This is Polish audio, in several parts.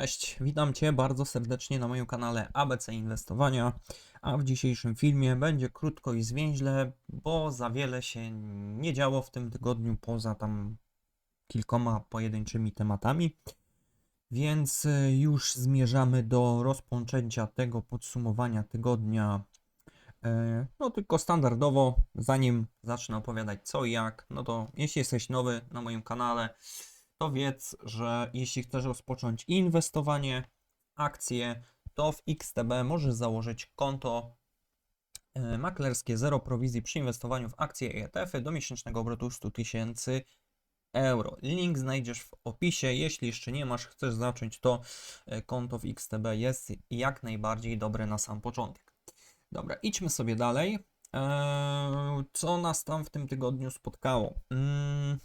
Cześć, witam Cię bardzo serdecznie na moim kanale ABC Inwestowania, a w dzisiejszym filmie będzie krótko i zwięźle, bo za wiele się nie działo w tym tygodniu poza tam kilkoma pojedynczymi tematami, więc y, już zmierzamy do rozpoczęcia tego podsumowania tygodnia. E, No tylko standardowo, zanim zacznę opowiadać co i jak, no to jeśli jesteś nowy na moim kanale, to wiedz, że jeśli chcesz rozpocząć inwestowanie akcje, to w XTB możesz założyć konto e, maklerskie zero prowizji przy inwestowaniu w akcje i ETF-y do miesięcznego obrotu 100 tysięcy euro. Link znajdziesz w opisie. Jeśli jeszcze nie masz, chcesz zacząć, to e, konto w XTB jest jak najbardziej dobre na sam początek. Dobra, idźmy sobie dalej. Eee, co nas tam w tym tygodniu spotkało? Mm,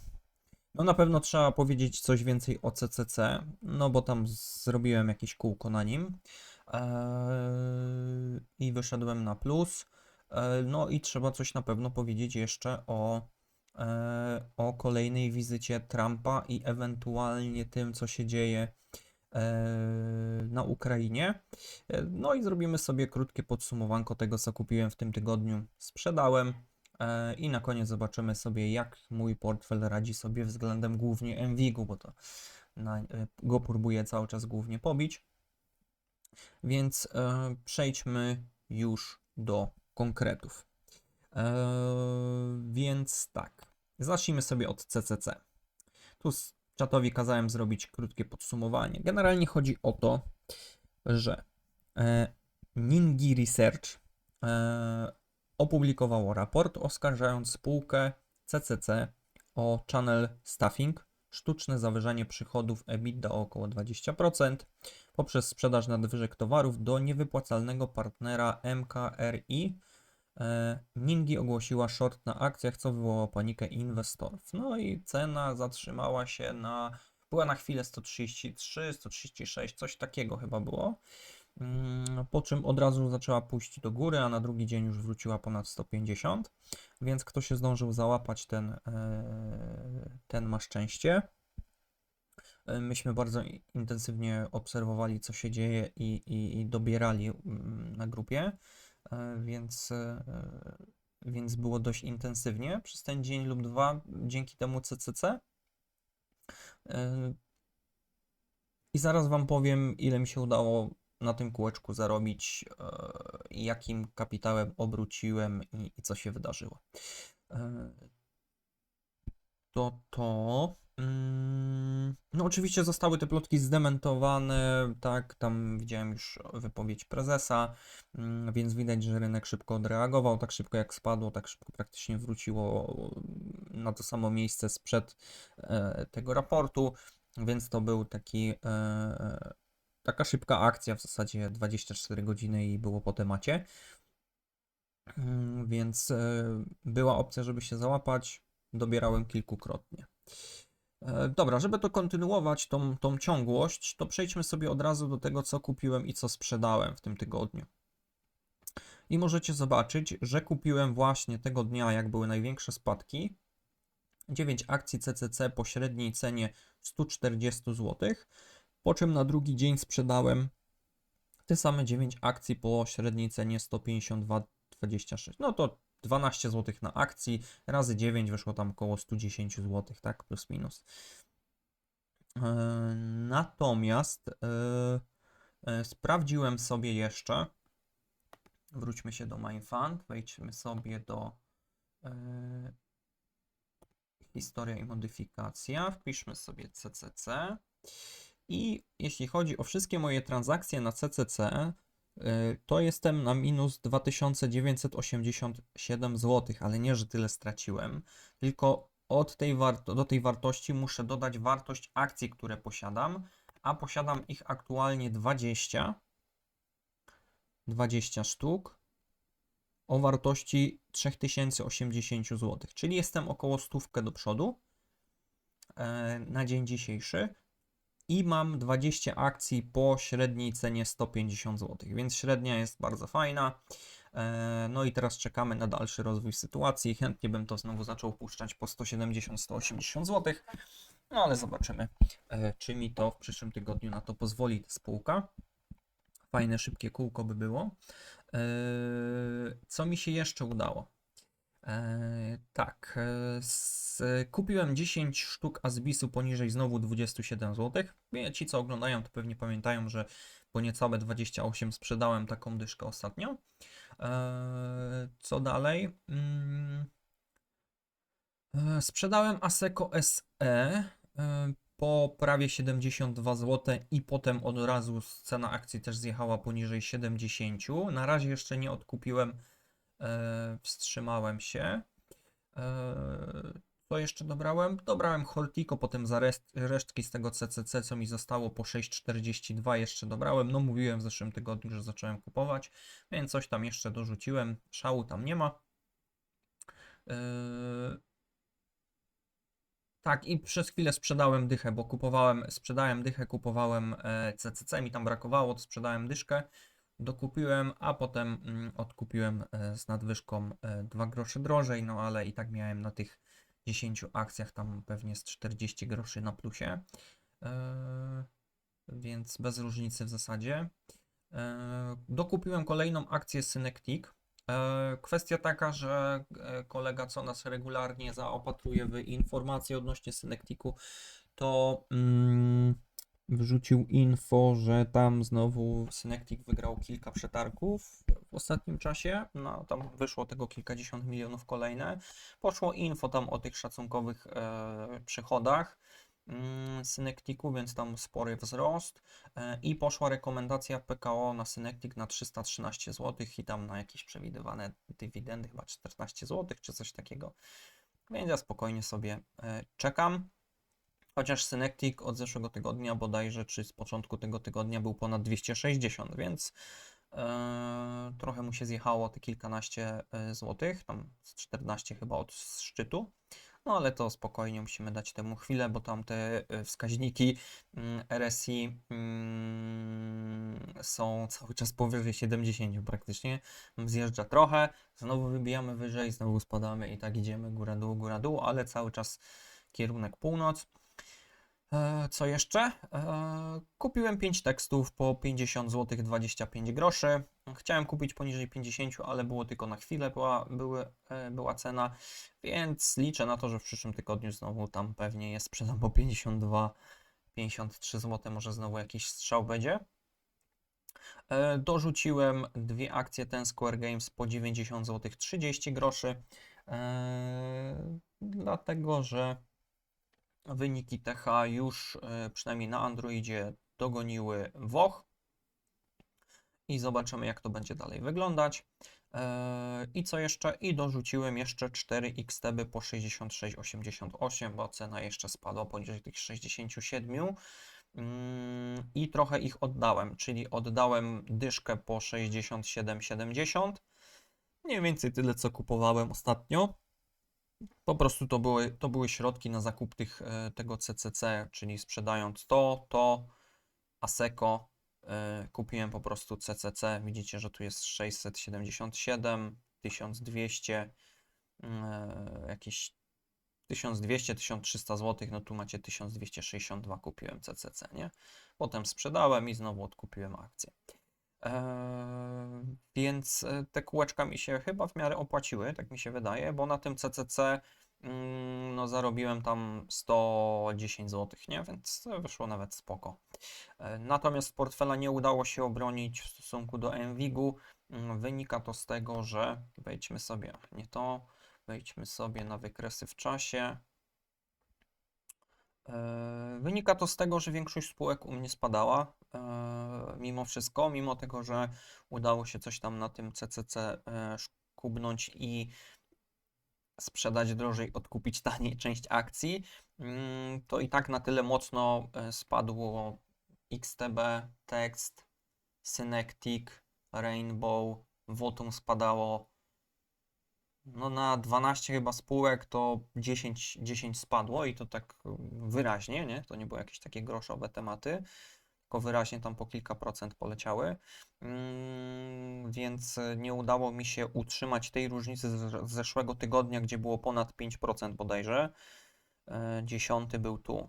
no na pewno trzeba powiedzieć coś więcej o CCC, no bo tam zrobiłem jakieś kółko na nim eee, i wyszedłem na plus. Eee, no i trzeba coś na pewno powiedzieć jeszcze o, eee, o kolejnej wizycie Trumpa i ewentualnie tym, co się dzieje na Ukrainie. No i zrobimy sobie krótkie podsumowanko tego, co kupiłem w tym tygodniu, sprzedałem. E, I na koniec zobaczymy sobie, jak mój portfel radzi sobie względem głównie MWIG-u, bo to na, e, go próbuję cały czas głównie pobić. Więc e, przejdźmy już do konkretów. E, więc tak, zacznijmy sobie od CCC. Tu z czatowi kazałem zrobić krótkie podsumowanie. Generalnie chodzi o to, że e, Ningi Research e, opublikowało raport oskarżając spółkę CCC o channel stuffing, sztuczne zawyżanie przychodów EBITDA o około 20% poprzez sprzedaż nadwyżek towarów do niewypłacalnego partnera MKRI. E, Ningi ogłosiła short na akcjach, co wywołało panikę inwestorów. No i cena zatrzymała się na, była na chwilę 133, 136, coś takiego chyba było. Mm, Po czym od razu zaczęła pójść do góry, a na drugi dzień już wróciła ponad 150. Więc kto się zdążył załapać, ten, e, ten ma szczęście. E, Myśmy bardzo intensywnie obserwowali, co się dzieje i, i, i dobierali mm, na grupie, e, więc, więc było dość intensywnie przez ten dzień lub dwa dzięki temu CCC. I zaraz Wam powiem, ile mi się udało na tym kółeczku zarobić, e, jakim kapitałem obróciłem i, i co się wydarzyło. E, To to. mm, No, oczywiście zostały te plotki zdementowane, tak, tam widziałem już wypowiedź prezesa, mm, więc widać, że rynek szybko odreagował, tak szybko jak spadło, tak szybko praktycznie wróciło na to samo miejsce sprzed e, tego raportu, więc to był taki taka szybka akcja, w zasadzie 24 godziny i było po temacie. Mm, Więc e, była opcja, żeby się załapać. Dobierałem kilkukrotnie. E, Dobra, żeby to kontynuować, tą, tą ciągłość, to przejdźmy sobie od razu do tego, co kupiłem i co sprzedałem w tym tygodniu. I możecie zobaczyć, że kupiłem właśnie tego dnia, jak były największe spadki, 9 akcji CCC po średniej cenie 140 zł, po czym na drugi dzień sprzedałem te same 9 akcji po średniej cenie 152,26. No to 12 zł na akcji, razy 9 wyszło tam około 110 zł, tak, plus minus. E, Natomiast e, e, sprawdziłem sobie jeszcze, wróćmy się do MyFund, wejdźmy sobie do historia i modyfikacja, wpiszmy sobie CCC. I jeśli chodzi o wszystkie moje transakcje na CCC, y, to jestem na minus 2987 zł, ale nie, że tyle straciłem, tylko od tej do tej wartości muszę dodać wartość akcji, które posiadam, a posiadam ich aktualnie 20, 20 sztuk o wartości 3080 zł, czyli jestem około stówkę do przodu e, na dzień dzisiejszy i mam 20 akcji po średniej cenie 150 zł, więc średnia jest bardzo fajna. E, No i teraz czekamy na dalszy rozwój sytuacji. Chętnie bym to znowu zaczął puszczać po 170-180 zł. No ale zobaczymy, e, czy mi to w przyszłym tygodniu na to pozwoli ta spółka. Fajne, szybkie kółko by było. E, Co mi się jeszcze udało? E, tak, e, kupiłem 10 sztuk Asbisu poniżej znowu 27 zł. Ci, co oglądają, to pewnie pamiętają, że po niecałe 28 sprzedałem taką dyszkę ostatnio. E, co dalej? Mm, e, sprzedałem Aseco SE e, po prawie 72 zł i potem od razu cena akcji też zjechała poniżej 70. Na razie jeszcze nie odkupiłem, wstrzymałem się. E, co jeszcze dobrałem? Dobrałem Hortico, potem za rest, resztki z tego CCC, co mi zostało po 6,42 jeszcze dobrałem. No mówiłem w zeszłym tygodniu, że zacząłem kupować, więc coś tam jeszcze dorzuciłem. Szału tam nie ma. E, tak, i przez chwilę sprzedałem dychę, bo kupowałem, sprzedałem dychę, kupowałem e, CCC, mi tam brakowało, to sprzedałem dyszkę, dokupiłem, a potem mm, odkupiłem e, z nadwyżką e, 2 grosze drożej, no ale i tak miałem na tych 10 akcjach tam pewnie z 40 groszy na plusie, e, więc bez różnicy w zasadzie. E, dokupiłem kolejną akcję Synectic. E, Kwestia taka, że e, kolega, co nas regularnie zaopatruje w informacje odnośnie Synecticu, to mm, wrzucił info, że tam znowu Synectic wygrał kilka przetargów w ostatnim czasie. No, tam wyszło tego kilkadziesiąt milionów kolejne. Poszło info tam o tych szacunkowych e, przychodach. mm, Synecticu, więc tam spory wzrost. E, I poszła rekomendacja PKO na Synectic na 313 zł i tam na jakieś przewidywane dywidendy, chyba 14 zł czy coś takiego. Więc ja spokojnie sobie e, czekam. Chociaż Synectic od zeszłego tygodnia bodajże, czy z początku tego tygodnia był ponad 260, więc e, trochę mu się zjechało te kilkanaście e, złotych, tam z 14 chyba od szczytu. No ale to spokojnie musimy dać temu chwilę, bo tam te e, wskaźniki mm, RSI mm, są cały czas powyżej 70 praktycznie. Zjeżdża trochę, znowu wybijamy wyżej, znowu spadamy i tak idziemy góra dół, góra dół, ale cały czas kierunek północ. E, Co jeszcze? E, Kupiłem 5 tekstów po 50 zł 25 groszy. Chciałem kupić poniżej 50, ale było tylko na chwilę była, były, e, była cena, więc liczę na to, że w przyszłym tygodniu znowu tam pewnie je sprzedam po 52, 53 zł, może znowu jakiś strzał będzie. Dorzuciłem dwie akcje Ten Square Games po 90 zł 30 groszy, dlatego że wyniki TH już e, przynajmniej na Androidzie dogoniły WOH i zobaczymy jak to będzie dalej wyglądać. E, I co jeszcze? I dorzuciłem jeszcze 4 XTB po 66,88, bo cena jeszcze spadła poniżej tych 67. Mm, I trochę ich oddałem, czyli oddałem dyszkę po 67,70. Mniej więcej tyle co kupowałem ostatnio. Po prostu to były, to były środki na zakup tych, e, tego CCC, czyli sprzedając to, to, Aseco, e, kupiłem po prostu CCC. Widzicie, że tu jest 677, 1200, e, jakieś 1200-1300 zł, no tu macie 1262 kupiłem CCC, nie? Potem sprzedałem i znowu odkupiłem akcję. Eee, więc e, te kółeczka mi się chyba w miarę opłaciły, tak mi się wydaje, bo na tym CCC mm, no zarobiłem tam 110 zł, nie? Więc wyszło nawet spoko. E, Natomiast portfela nie udało się obronić w stosunku do MWIG-u. Mm, Wynika to z tego, że wejdźmy sobie, nie to, wejdźmy sobie na wykresy w czasie. E, Wynika to z tego, że większość spółek u mnie spadała e, mimo wszystko, mimo tego, że udało się coś tam na tym CCC e, szkubnąć i sprzedać drożej, odkupić taniej część akcji, mm, to i tak na tyle mocno spadło XTB, Text, Synectic, Rainbow, Votum spadało. No na 12 chyba spółek to 10, 10 spadło i to tak wyraźnie, nie? To nie były jakieś takie groszowe tematy, tylko wyraźnie tam po kilka procent poleciały. Mm, więc nie udało mi się utrzymać tej różnicy z zeszłego tygodnia, gdzie było ponad 5% bodajże. E, Dziesiąty był tu.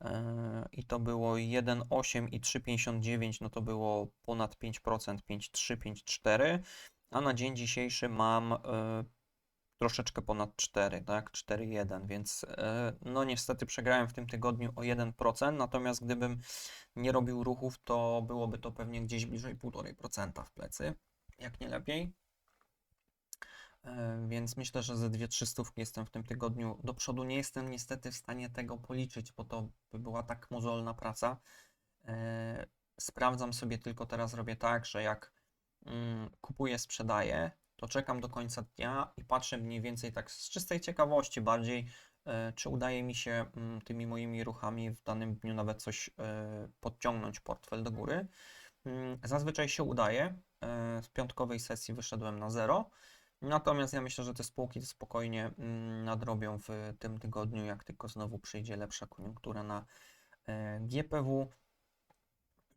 E, I to było 1,8 i 3,59, no to było ponad 5%, 5,3, 5,4, a na dzień dzisiejszy mam e, troszeczkę ponad 4, tak, 4,1, więc e, no niestety przegrałem w tym tygodniu o 1%, natomiast gdybym nie robił ruchów, to byłoby to pewnie gdzieś bliżej 1,5% w plecy, jak nie lepiej. E, Więc myślę, że ze dwie trzy stówki jestem w tym tygodniu do przodu. Nie jestem niestety w stanie tego policzyć, bo to by była tak mozolna praca. Sprawdzam sobie tylko teraz, robię tak, że jak kupuję, sprzedaję, to czekam do końca dnia i patrzę mniej więcej tak z czystej ciekawości bardziej, e, czy udaje mi się mm, tymi moimi ruchami w danym dniu nawet coś e, podciągnąć portfel do góry. Mm, Zazwyczaj się udaje. E, Z piątkowej sesji wyszedłem na zero. Natomiast ja myślę, że te spółki spokojnie mm, nadrobią w tym tygodniu, jak tylko znowu przyjdzie lepsza koniunktura na GPW.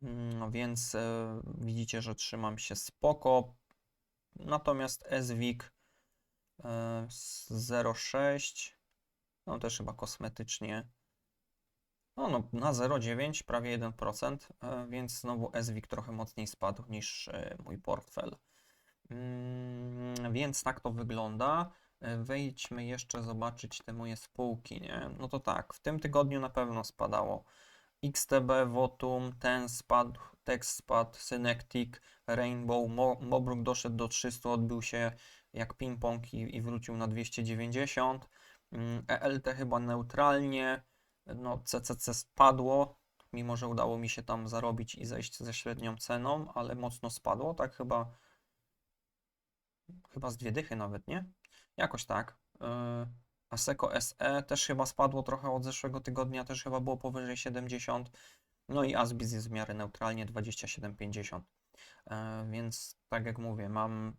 Mm, No więc e, widzicie, że trzymam się spoko. Natomiast SWIG e, z 0,6, no też chyba kosmetycznie. No, no na 0,9, prawie 1%, e, więc znowu SWIG trochę mocniej spadł niż e, mój portfel. Mm, Więc tak to wygląda. E, Wejdźmy jeszcze zobaczyć te moje spółki, nie? No to tak, w tym tygodniu na pewno spadało. XTB, Votum, ten spadł, Tex spadł, Synectic, Rainbow, Mo Mobruk doszedł do 300, odbył się jak ping-pong i, i wrócił na 290. Mm, ELT chyba neutralnie, no CCC spadło, mimo że udało mi się tam zarobić i zejść ze średnią ceną, ale mocno spadło, tak chyba chyba z dwie dychy nawet, nie? Jakoś tak. Yy, Asseco SE też chyba spadło trochę od zeszłego tygodnia, też chyba było powyżej 70. No i Asbis jest w miarę neutralnie 27,50. Yy, Więc tak jak mówię, mam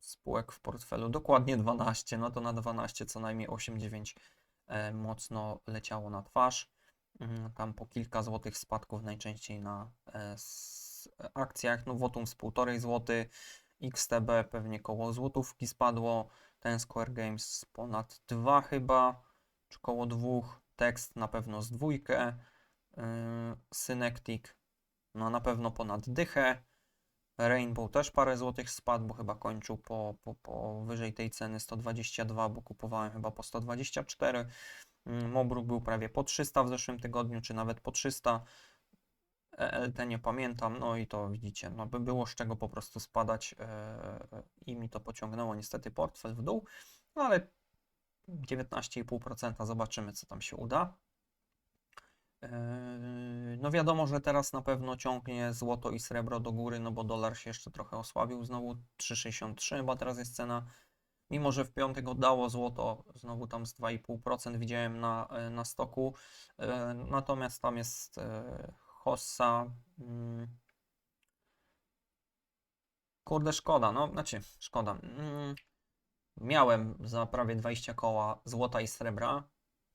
spółek w portfelu dokładnie 12, no to na 12 co najmniej 8-9 e, mocno leciało na twarz. Mm, Tam po kilka złotych spadków najczęściej na e, akcjach, no Votum z 1,5 zł, XTB pewnie koło złotówki spadło, ten Square Games ponad 2 chyba, czy koło 2, tekst na pewno z dwójkę, yy, Synectic no na pewno ponad dychę, Rainbow też parę złotych spadł, bo chyba kończył po, po, po wyżej tej ceny 122, bo kupowałem chyba po 124. Mm, Mobruk był prawie po 300 w zeszłym tygodniu, czy nawet po 300. ELT nie pamiętam, no i to widzicie, no by było z czego po prostu spadać e, i mi to pociągnęło niestety portfel w dół, no ale 19,5% zobaczymy co tam się uda. E, No wiadomo, że teraz na pewno ciągnie złoto i srebro do góry, no bo dolar się jeszcze trochę osłabił, znowu 3,63 chyba teraz jest cena. Mimo, że w piątek oddało złoto, znowu tam z 2,5% widziałem na, e, na stoku. E, Natomiast tam jest e, Hossa. mm, Kurde, szkoda, no, znaczy, szkoda. Mm, Miałem za prawie 20 koła złota i srebra.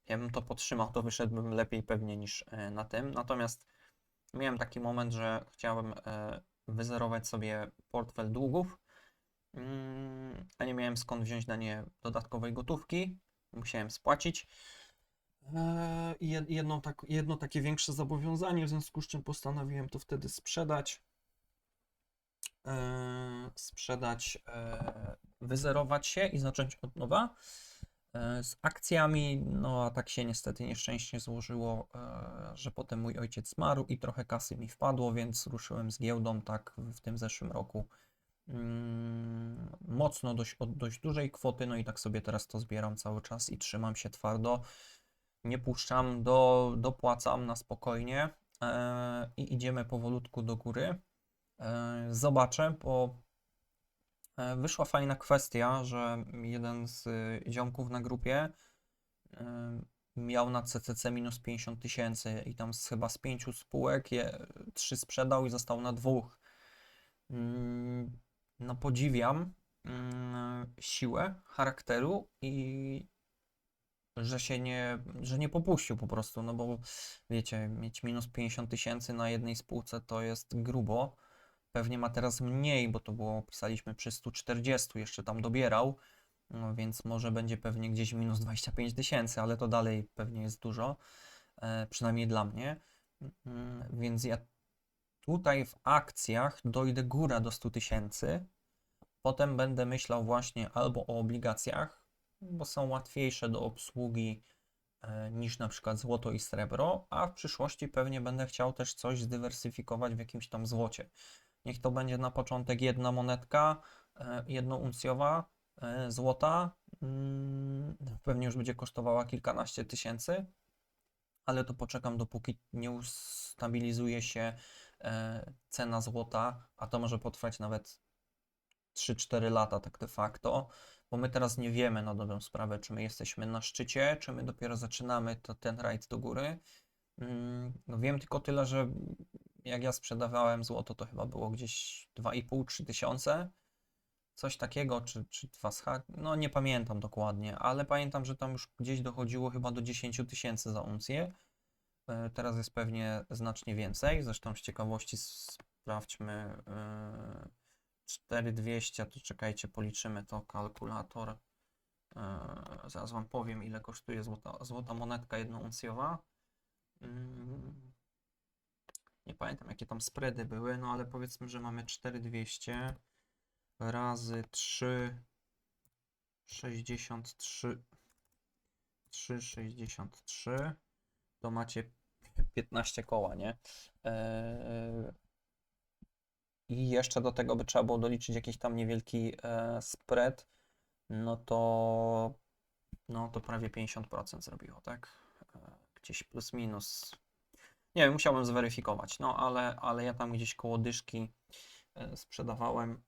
Ja bym to podtrzymał, to wyszedłbym lepiej pewnie niż e, na tym. Natomiast miałem taki moment, że chciałem e, wyzerować sobie portfel długów, mm, a nie miałem skąd wziąć na nie dodatkowej gotówki. Musiałem spłacić. E, i jed- jedno, tak, jedno takie większe zobowiązanie, w związku z czym postanowiłem to wtedy sprzedać. E, sprzedać, e, wyzerować się i zacząć od nowa. E, Z akcjami, no a tak się niestety nieszczęście złożyło, e, że potem mój ojciec zmarł i trochę kasy mi wpadło, więc ruszyłem z giełdą tak w w tym zeszłym roku. Mm, Mocno dość, od dość dużej kwoty, no i tak sobie teraz to zbieram cały czas i trzymam się twardo. Nie puszczam, do, dopłacam na spokojnie e, i idziemy powolutku do góry. E, zobaczę, bo e, wyszła fajna kwestia, że jeden z ziomków na grupie miał na CCC minus 50 tysięcy i tam z, chyba z pięciu spółek je, trzy sprzedał i został na dwóch. Mm, No podziwiam mm, siłę charakteru i że się nie, że nie popuścił po prostu, no bo wiecie, mieć minus 50 tysięcy na jednej spółce to jest grubo. Pewnie ma teraz mniej, bo to było, pisaliśmy przy 140, jeszcze tam dobierał, no więc może będzie pewnie gdzieś minus 25 tysięcy, ale to dalej pewnie jest dużo. e, przynajmniej dla mnie. Mm, Więc ja tutaj w akcjach dojdę góra do 100 tysięcy. Potem będę myślał właśnie albo o obligacjach, bo są łatwiejsze do obsługi e, niż na przykład złoto i srebro, a w przyszłości pewnie będę chciał też coś zdywersyfikować w jakimś tam złocie. Niech to będzie na początek jedna monetka, e, jednouncjowa e, złota, mm, pewnie już będzie kosztowała kilkanaście tysięcy, ale to poczekam dopóki nie ustabilizuje się cena złota, a to może potrwać nawet 3-4 lata tak de facto, bo my teraz nie wiemy na dobrą sprawę, czy my jesteśmy na szczycie, czy my dopiero zaczynamy to, ten rajd do góry. Mm, No wiem tylko tyle, że jak ja sprzedawałem złoto, to chyba było gdzieś 2,5-3 tysiące, coś takiego, czy, czy 2 z hak- no nie pamiętam dokładnie, ale pamiętam, że tam już gdzieś dochodziło chyba do 10 tysięcy za uncję. E, Teraz jest pewnie znacznie więcej, zresztą z ciekawości sprawdźmy e, 4200, to czekajcie, policzymy to, kalkulator. E, Zaraz Wam powiem, ile kosztuje złota, złota monetka jednouncjowa. Mm, Nie pamiętam, jakie tam spready były, no ale powiedzmy, że mamy 4200 razy 3, 63, 3,63, to macie 15 koła, nie? Eee, I jeszcze do tego by trzeba było doliczyć jakiś tam niewielki e, spread, no to, no to prawie 50% zrobiło, tak? E, Gdzieś plus minus. Nie wiem, musiałbym zweryfikować, no ale, ale ja tam gdzieś koło dyszki e, sprzedawałem.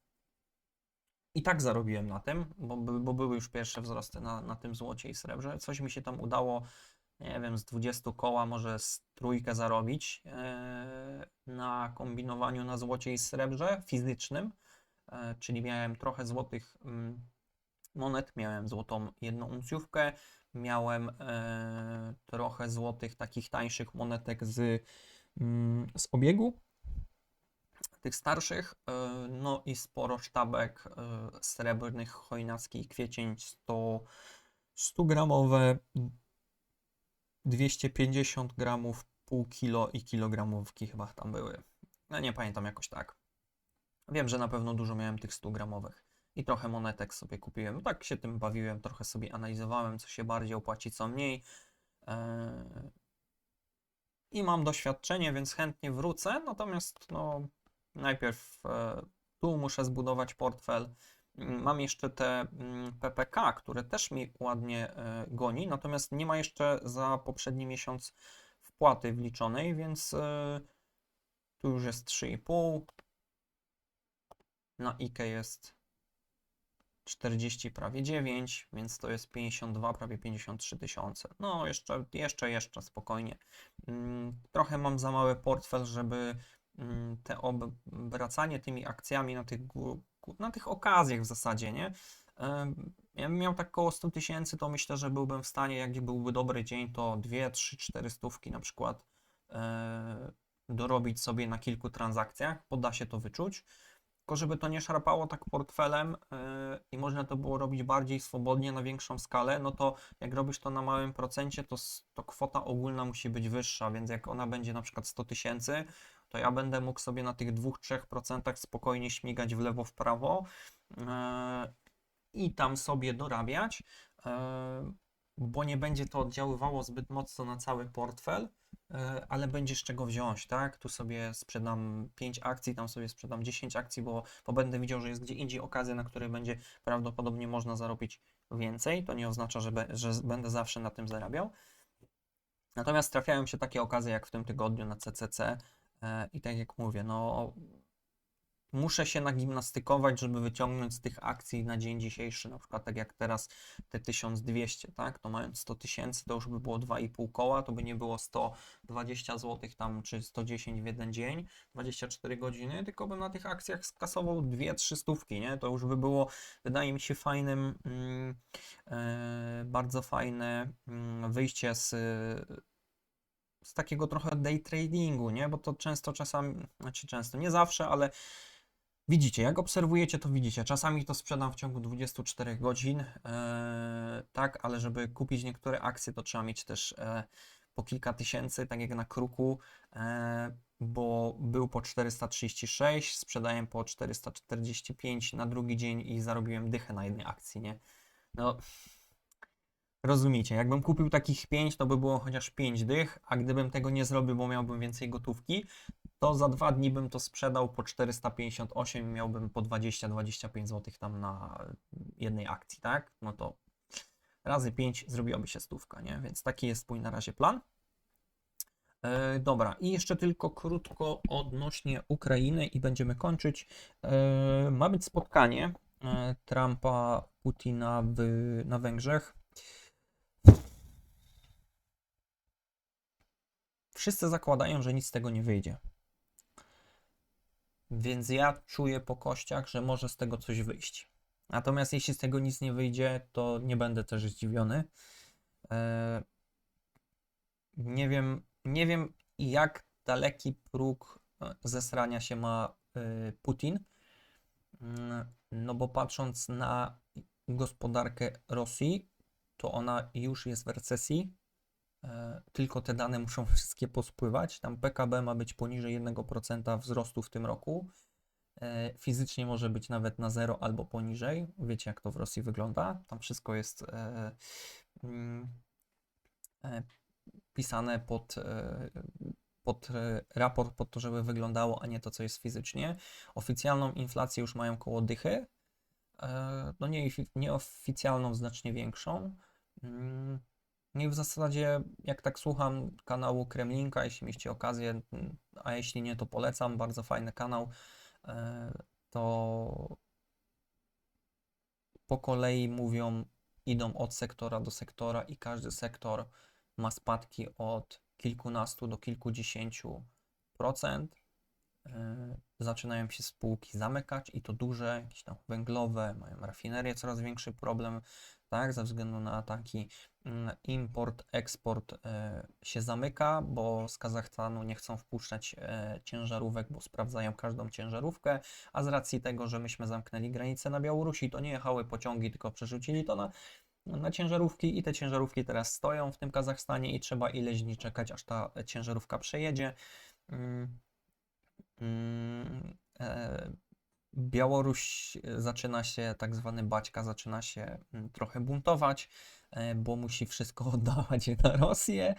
I tak zarobiłem na tym, bo, bo były już pierwsze wzrosty na, na tym złocie i srebrze. Coś mi się tam udało, nie wiem, z 20 koła może z trójkę zarobić e, na kombinowaniu na złocie i srebrze fizycznym. E, czyli miałem trochę złotych mm, monet, miałem złotą jedną uncjówkę, miałem e, trochę złotych takich tańszych monetek z, mm, z obiegu tych starszych, no i sporo sztabek srebrnych, chojnacki, kwiecień 100, 100 gramowe, 250 gramów, pół kilo i kilogramówki chyba tam były. No nie pamiętam jakoś tak. Wiem, że na pewno dużo miałem tych 100 gramowych i trochę monetek sobie kupiłem. Tak się tym bawiłem, trochę sobie analizowałem, co się bardziej opłaci, co mniej. E, I mam doświadczenie, więc chętnie wrócę. Natomiast no, najpierw e, tu muszę zbudować portfel. Mm, Mam jeszcze te mm, PPK, które też mi ładnie e, goni, natomiast nie ma jeszcze za poprzedni miesiąc wpłaty wliczonej, więc e, tu już jest 3,5. Na IKE jest 40 prawie 9, więc to jest 52, prawie 53 tysiące. No jeszcze, jeszcze, jeszcze spokojnie. Mm, Trochę mam za mały portfel, żeby te obracanie tymi akcjami na tych, na tych okazjach w zasadzie, nie? Ja bym miał tak koło 100 tysięcy, to myślę, że byłbym w stanie, jak byłby dobry dzień, to 2, 3, 4 stówki na przykład e, dorobić sobie na kilku transakcjach, bo da się to wyczuć. Tylko żeby to nie szarpało tak portfelem yy, i można to było robić bardziej swobodnie na większą skalę, no to jak robisz to na małym procencie, to, to kwota ogólna musi być wyższa, więc jak ona będzie na przykład 100 tysięcy, to ja będę mógł sobie na tych 2-3% spokojnie śmigać w lewo, w prawo yy, i tam sobie dorabiać, yy, bo nie będzie to oddziaływało zbyt mocno na cały portfel, e, ale będzie z czego wziąć, tak? Tu sobie sprzedam 5 akcji, tam sobie sprzedam 10 akcji, bo, bo będę widział, że jest gdzie indziej okazja, na której będzie prawdopodobnie można zarobić więcej. To nie oznacza, że, be, że będę zawsze na tym zarabiał. Natomiast trafiają się takie okazje jak w tym tygodniu na CCC e, i tak jak mówię, no muszę się nagimnastykować, żeby wyciągnąć z tych akcji na dzień dzisiejszy, na przykład tak jak teraz te 1200, tak, to mając 100 tysięcy, to już by było 2,5 koła, to by nie było 120 zł tam, czy 110 w jeden dzień, 24 godziny, tylko bym na tych akcjach skasował 2-3 stówki, nie, to już by było, wydaje mi się, fajnym, e, bardzo fajne mm, wyjście z z takiego trochę day tradingu, nie? Bo to często czasami, znaczy często, nie zawsze, ale widzicie, jak obserwujecie, to widzicie. Czasami to sprzedam w ciągu 24 godzin, e, tak, ale żeby kupić niektóre akcje, to trzeba mieć też e, po kilka tysięcy, tak jak na kruku, e, bo był po 436, sprzedałem po 445 na drugi dzień i zarobiłem dychę na jednej akcji, nie? No, rozumiecie, jakbym kupił takich 5, to by było chociaż 5 dych, a gdybym tego nie zrobił, bo miałbym więcej gotówki, to za dwa dni bym to sprzedał po 458 i miałbym po 20-25 zł tam na jednej akcji, tak? No to razy 5 zrobiłaby się stówka, nie? Więc taki jest mój na razie plan. E, dobra, i jeszcze tylko krótko odnośnie Ukrainy i będziemy kończyć. E, ma być spotkanie e, Trumpa, Putina w, na Węgrzech. Wszyscy zakładają, że nic z tego nie wyjdzie. Więc ja czuję po kościach, że może z tego coś wyjść. Natomiast jeśli z tego nic nie wyjdzie, to nie będę też zdziwiony. E, nie wiem, nie wiem jak daleki próg e, zesrania się ma e, Putin. Mm, No bo patrząc na gospodarkę Rosji, to ona już jest w recesji. E, Tylko te dane muszą wszystkie pospływać. Tam PKB ma być poniżej 1% wzrostu w tym roku. E, Fizycznie może być nawet na zero albo poniżej. Wiecie, jak to w Rosji wygląda. Tam wszystko jest e, mm, pisane pod, pod raport, pod to, żeby wyglądało, a nie to, co jest fizycznie. Oficjalną inflację już mają koło dychy. No nie, nieoficjalną znacznie większą. No i w zasadzie, jak tak słucham kanału Kremlinka, jeśli mieliście okazję, a jeśli nie, to polecam, bardzo fajny kanał, e, to po kolei mówią, idą od sektora do sektora i każdy sektor ma spadki od kilkunastu do kilkudziesięciu procent. E, Zaczynają się spółki zamykać i to duże, jakieś tam węglowe, mają rafinerie, coraz większy problem, tak, ze względu na ataki. Mm, Import, eksport e, się zamyka, bo z Kazachstanu nie chcą wpuszczać e, ciężarówek, bo sprawdzają każdą ciężarówkę, a z racji tego, że myśmy zamknęli granicę na Białorusi, to nie jechały pociągi, tylko przerzucili to na, na ciężarówki i te ciężarówki teraz stoją w tym Kazachstanie i trzeba ileś dni czekać, aż ta ciężarówka przejedzie. Mm, mm, e, Białoruś e, zaczyna się, tak zwany Baćka zaczyna się mm, trochę buntować, e, bo musi wszystko oddawać na Rosję,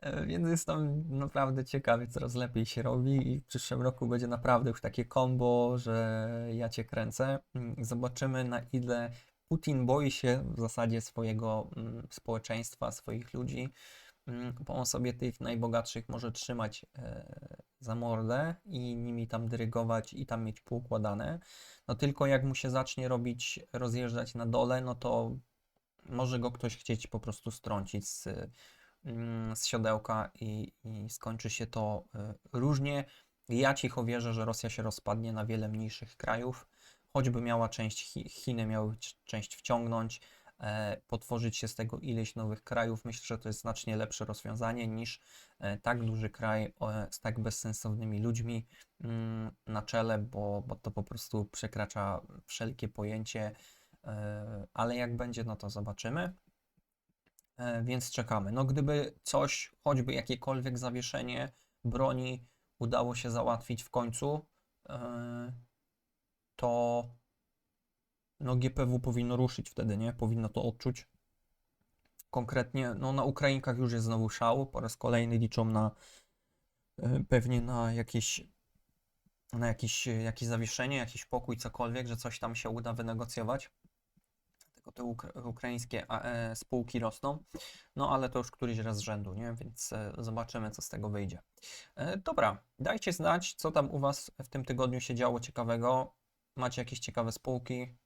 e, więc jest tam naprawdę ciekawie, coraz lepiej się robi i w przyszłym roku będzie naprawdę już takie combo, że ja cię kręcę. Mm, Zobaczymy na ile Putin boi się w zasadzie swojego mm, społeczeństwa, swoich ludzi, bo on sobie tych najbogatszych może trzymać e, za mordę i nimi tam dyrygować i tam mieć poukładane. No tylko jak mu się zacznie robić, rozjeżdżać na dole, no to może go ktoś chcieć po prostu strącić z, mm, z siodełka i, i skończy się to e, różnie. Ja cicho wierzę, że Rosja się rozpadnie na wiele mniejszych krajów, choćby miała część Chi- Chiny, miały część wciągnąć, potworzyć się z tego ileś nowych krajów. Myślę, że to jest znacznie lepsze rozwiązanie niż e, tak duży kraj e, z tak bezsensownymi ludźmi mm, na czele, bo, bo to po prostu przekracza wszelkie pojęcie. E, Ale jak będzie, no to zobaczymy. E, Więc czekamy. No gdyby coś, choćby jakiekolwiek zawieszenie broni udało się załatwić w końcu, e, to no GPW powinno ruszyć wtedy, nie? Powinno to odczuć. Konkretnie, no na Ukrainkach już jest znowu szał, po raz kolejny liczą na e, pewnie na jakieś na jakieś, jakieś zawieszenie, jakiś pokój, cokolwiek, że coś tam się uda wynegocjować. Tylko te ukra- ukraińskie e, spółki rosną. No ale to już któryś raz z rzędu, nie? Więc e, zobaczymy, co z tego wyjdzie. E, dobra, dajcie znać, co tam u Was w tym tygodniu się działo ciekawego. Macie jakieś ciekawe spółki?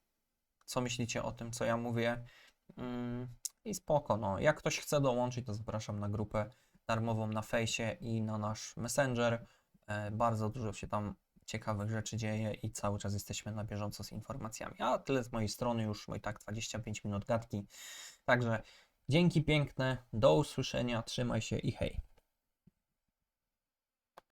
Co myślicie o tym, co ja mówię? Mm, I spoko, no. Jak ktoś chce dołączyć, to zapraszam na grupę darmową na fejsie i na nasz Messenger. E, Bardzo dużo się tam ciekawych rzeczy dzieje i cały czas jesteśmy na bieżąco z informacjami. A tyle z mojej strony już, i tak 25 minut gadki. Także dzięki piękne, do usłyszenia, trzymaj się i hej.